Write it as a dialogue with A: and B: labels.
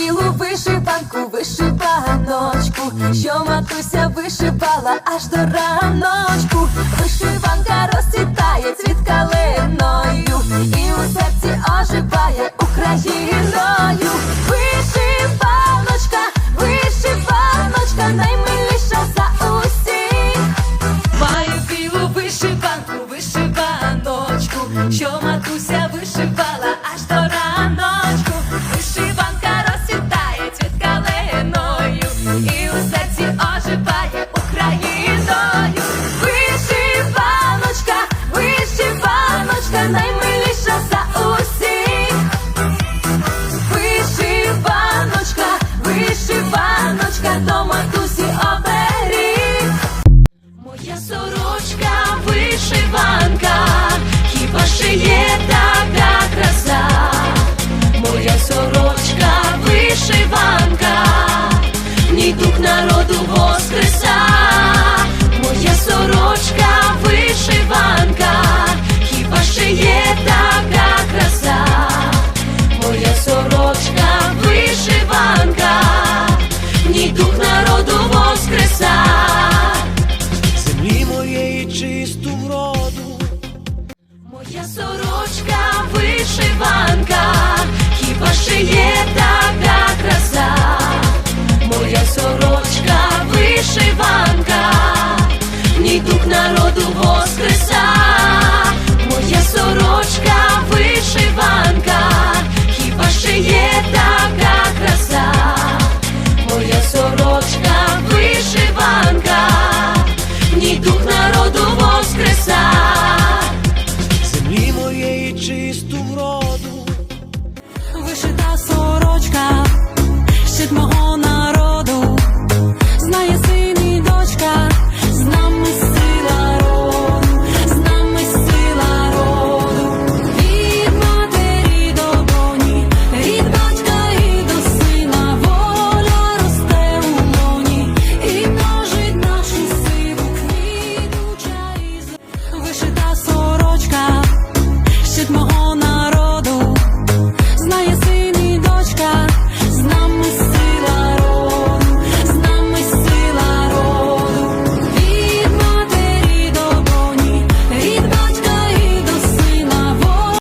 A: білу вишиванку, вишиваночку, що матуся вишивала аж до раночку, вишиванка розцвітає. Сорочка, вишиванка, хіба ще є
B: та. неї чисту вроду,
A: вишита сорочка.